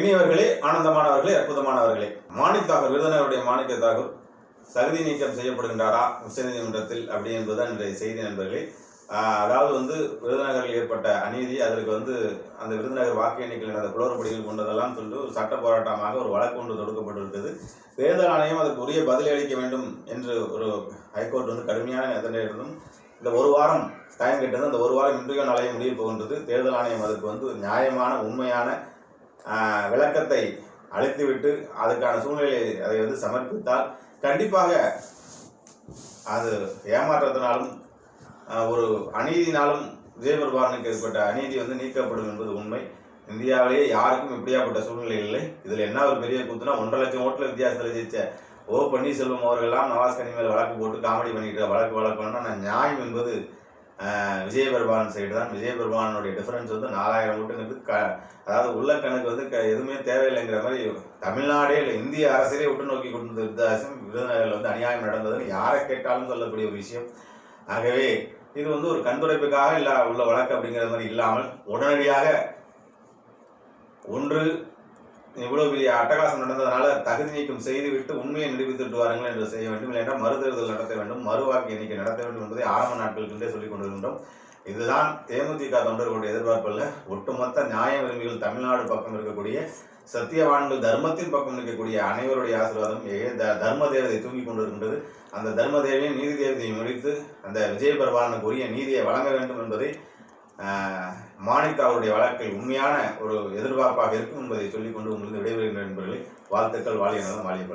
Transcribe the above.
இனியவர்களே ஆனந்தமானவர்களே அற்புதமானவர்களே. மாணிக் தாகூர் விருதுநகருடைய மாணிக்க தாகூர் தகுதி நீக்கம் செய்யப்படுகின்றாரா? உச்சநீதிமன்றத்தில் அப்படி என்பதுதான் இன்றைய செய்தி நண்பர்களே. அதாவது வந்து விருதுநகரில் ஏற்பட்ட அநீதி அதற்கு வந்து அந்த விருதுநகர் வாக்கு எண்ணிக்கையில் நடந்த குளறுபடிகள் கொண்டதெல்லாம் சொல்லிட்டு ஒரு சட்ட போராட்டமாக ஒரு வழக்கு ஒன்று தொடுக்கப்பட்டிருக்கிறது. தேர்தல் ஆணையம் அதற்கு உரிய பதில் அளிக்க வேண்டும் என்று ஒரு ஹைகோர்ட் வந்து கடுமையான எத்தனை இருந்தும் இந்த ஒரு வாரம் டைம் கேட்டது அந்த ஒரு வாரம் இன்றைய நாளைய முடிய போகின்றது. தேர்தல் ஆணையம் அதற்கு வந்து நியாயமான உண்மையான விளக்கத்தை அழைத்துவிட்டு அதுக்கான சூழ்நிலையை அதை வந்து சமர்ப்பித்தால் கண்டிப்பாக அது ஏமாற்றத்தினாலும் ஒரு அநீதினாலும் விஜயபெருமானுக்கு ஏற்பட்ட அநீதி வந்து நீக்கப்படும் என்பது உண்மை. இந்தியாவிலேயே யாருக்கும் இப்படியாப்பட்ட சூழ்நிலை இல்லை. இதில் என்ன ஒரு பெரிய கூத்துனா ஒன்றரை லட்சம் ஓட்டில் வித்தியாசத்தில் ஜெயிச்ச ஓ பன்னீர்செல்வம் அவர்கள்லாம் நவாஸ் கனி மேல் வழக்கு போட்டு காமெடி பண்ணிக்கிட்டு வழக்கு வழக்கு பண்ணா நியாயம் என்பது விஜயபெருமான் சைடு தான். விஜயபெருமானுடைய டிஃபரன்ஸ் வந்து நாலாயிரம் ஓட்டுங்கிறது க அதாவது உள்ள கணக்கு வந்து க- எதுவுமே தேவையில்லைங்கிற மாதிரி தமிழ்நாடே இல்லை இந்திய அரசியலே விட்டு நோக்கி கொண்டு வித்தியாசம். விருதுநகரில் வந்து அநியாயம் நடந்ததுன்னு யாரை கேட்டாலும் சொல்லக்கூடிய ஒரு விஷயம். ஆகவே இது வந்து ஒரு கண்துடைப்புக்காக இல்ல உள்ள வழக்கு அப்படிங்கிற மாதிரி இல்லாமல் உடனடியாக ஒன்று இவ்வளவு பெரிய அட்டகாசம் நடந்ததனால தகுதி நீக்கம் செய்துவிட்டு உண்மையை நிரூபித்துட்டு வாருங்கள் என்று செய்ய வேண்டும். இல்லையென்றால் மறுதேர்தல் நடத்த வேண்டும். மறுவாக்கு எண்ணிக்கை நடத்த வேண்டும் என்பதை ஆரம்ப நாட்களுக்குண்டே சொல்லிக் கொண்டிருக்கின்றோம். இதுதான் தேமுதிக தொண்டர்களுடைய எதிர்பார்ப்பல்ல ஒட்டுமொத்த நியாய விரும்பிகள் தமிழ்நாடு பக்கம் இருக்கக்கூடிய சத்தியவான்கள் தர்மத்தின் பக்கம் இருக்கக்கூடிய அனைவருடைய ஆசீர்வாதம் ஏ த- தர்ம தேவதை தூங்கி கொண்டிருக்கின்றது. அந்த தர்ம தேவையை நீதி தேவதையை முடித்து அந்த விஜயபெருமானுக்கு உரிய நீதியை வழங்க வேண்டும் என்பதை ஆஹ், அவருடைய வழக்கில் உண்மையான ஒரு எதிர்பார்ப்பாக இருக்கும் என்பதை சொல்லிக்கொண்டு உங்களுக்கு விடைபெறுகின்ற நண்பர்களை வாழ்த்துக்கள் வாழிய நலம் வாழிய